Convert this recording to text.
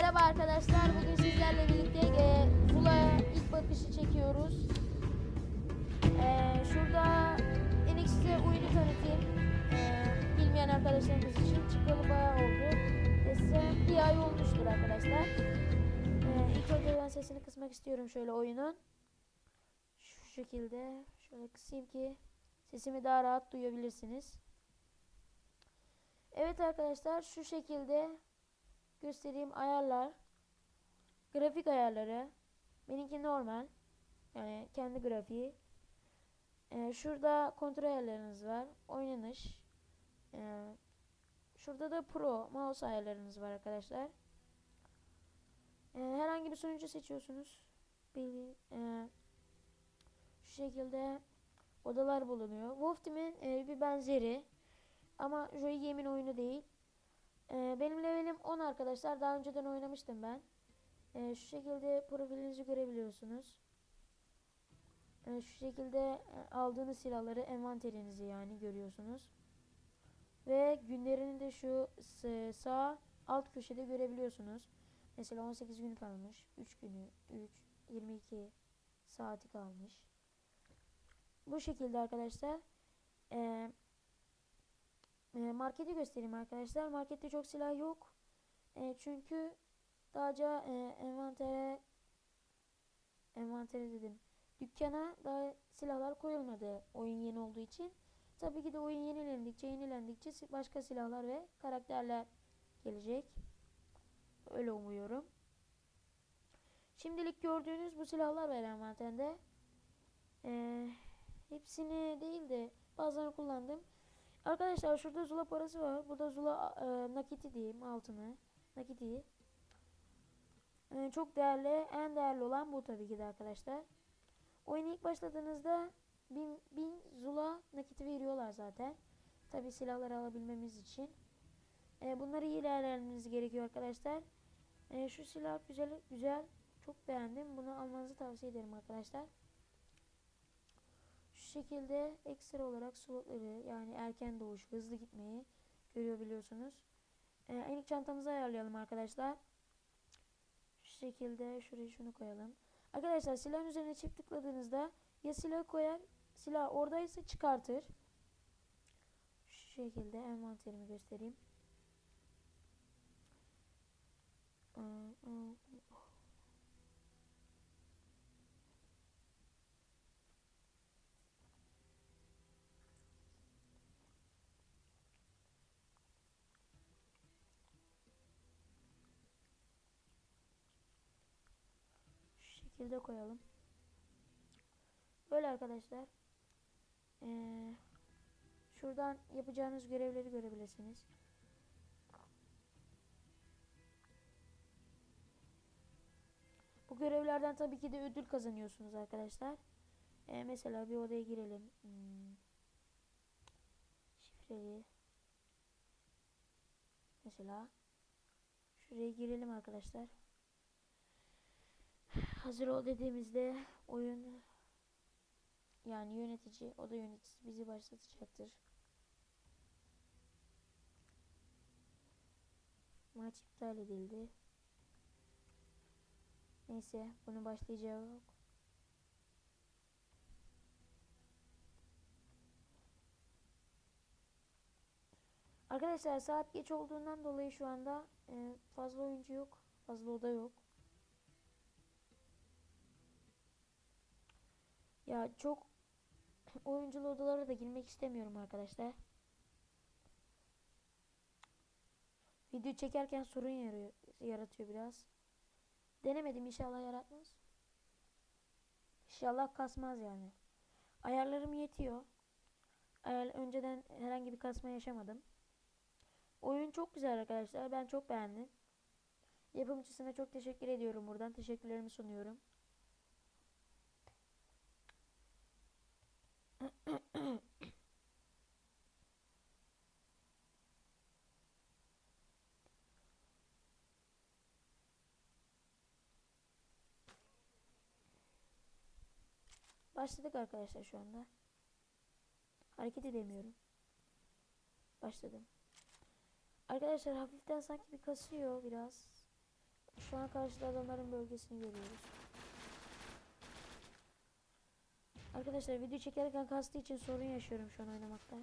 Merhaba arkadaşlar. Bugün sizlerle birlikte e, Zula'ya ilk bakışı çekiyoruz. E, şurada size oyunu tanıtayım. E, bilmeyen arkadaşlarımız için çıkalı bayağı oldu. Desem bir ay olmuştur arkadaşlar. E, ilk önce ben sesini kısmak istiyorum şöyle oyunun. Şu şekilde şöyle kısayım ki sesimi daha rahat duyabilirsiniz. Evet arkadaşlar şu şekilde göstereyim ayarlar. Grafik ayarları. Benimki normal. Yani kendi grafiği. Ee, şurada kontrol ayarlarınız var. Oynanış. Ee, şurada da pro mouse ayarlarınız var arkadaşlar. Ee, herhangi bir sunucu seçiyorsunuz. Bir, e, şu şekilde odalar bulunuyor. Wolf Team'in e, bir benzeri. Ama Joy Game'in oyunu değil. Arkadaşlar. Daha önceden oynamıştım ben. Ee, şu şekilde profilinizi görebiliyorsunuz. Ee, şu şekilde e, aldığınız silahları envanterinizi yani görüyorsunuz. Ve günlerini de şu sağ alt köşede görebiliyorsunuz. Mesela 18 gün kalmış. 3 günü, 3, 22 saati kalmış. Bu şekilde arkadaşlar. Eee e, marketi göstereyim arkadaşlar. Markette çok silah yok. E, çünkü dağca e, envantere envantere dedim. Dükkana daha silahlar koyulmadı oyun yeni olduğu için. Tabii ki de oyun yenilendikçe yenilendikçe başka silahlar ve karakterler gelecek. Öyle umuyorum. Şimdilik gördüğünüz bu silahlar var envanterde. E, hepsini değil de bazılarını kullandım. Arkadaşlar şurada Zula parası var. Burada Zula e, nakiti diyeyim altını. Nakiti. E, çok değerli. En değerli olan bu tabii ki de arkadaşlar. Oyuna ilk başladığınızda 1000 bin Zula nakiti veriyorlar zaten. Tabii silahları alabilmemiz için. E, bunları iyi ilerlemeniz gerekiyor arkadaşlar. E, şu silah güzel güzel. Çok beğendim. Bunu almanızı tavsiye ederim arkadaşlar. Şu şekilde ekstra olarak slotları yani erken doğuş, hızlı gitmeyi görüyor biliyorsunuz. Ee, ilk çantamızı ayarlayalım arkadaşlar. Şu şekilde şuraya şunu koyalım. Arkadaşlar silahın üzerine çift tıkladığınızda ya silah koyar, silah oradaysa çıkartır. Şu şekilde envanterimi göstereyim. Şu şekilde koyalım. Böyle arkadaşlar. Ee, şuradan yapacağınız görevleri görebilirsiniz. Bu görevlerden tabii ki de ödül kazanıyorsunuz arkadaşlar. Ee, mesela bir odaya girelim. Hmm. Şifreli. Mesela şuraya girelim arkadaşlar. Hazır ol dediğimizde oyun yani yönetici, oda yöneticisi bizi başlatacaktır. Maç iptal edildi. Neyse, bunun başlayacağı yok. Arkadaşlar saat geç olduğundan dolayı şu anda e, fazla oyuncu yok, fazla oda yok. Ya çok oyunculu odalara da girmek istemiyorum arkadaşlar. Video çekerken sorun yarıyor, yaratıyor biraz. Denemedim inşallah yaratmaz. İnşallah kasmaz yani. Ayarlarım yetiyor. Ayar, önceden herhangi bir kasma yaşamadım. Oyun çok güzel arkadaşlar. Ben çok beğendim. Yapımcısına çok teşekkür ediyorum buradan. Teşekkürlerimi sunuyorum. Başladık arkadaşlar şu anda. Hareket edemiyorum. Başladım. Arkadaşlar hafiften sanki bir kasıyor biraz. Şu an karşıda adamların bölgesini görüyoruz. Arkadaşlar video çekerken kastığı için sorun yaşıyorum şu an oynamakta.